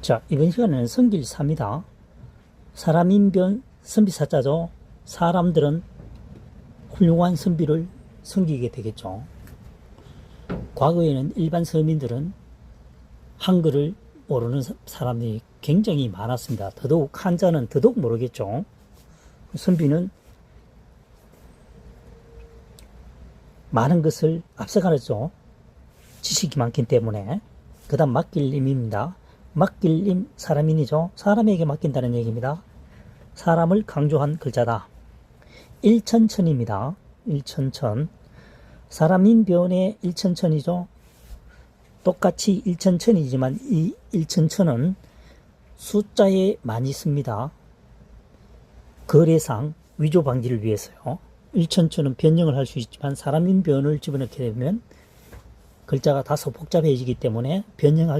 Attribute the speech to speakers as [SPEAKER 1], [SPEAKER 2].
[SPEAKER 1] 자, 이번 시간에는 성길 3이다. 사람인변 선비사자죠. 사람들은 훌륭한 선비를 섬기게 되겠죠. 과거에는 일반 서민들은 한글을 모르는 사- 사람이 굉장히 많았습니다. 더더욱 한자는 더더욱 모르겠죠. 선비는 많은 것을 앞서가죠. 지식이 많기 때문에. 그 다음 맡길님입니다. 맡길님 사람인이죠. 사람에게 맡긴다는 얘기입니다. 사람을 강조한 글자다. 일천천입니다. 일천천. 사람인 변의 일천천이죠. 똑같이 일천천이지만 이 일천천은 숫자에 많이 씁니다. 거래상 위조 방지를 위해서요. 일천천은 변형을 할 수 있지만 사람인 변을 집어넣게 되면 글자가 다소 복잡해지기 때문에 변형할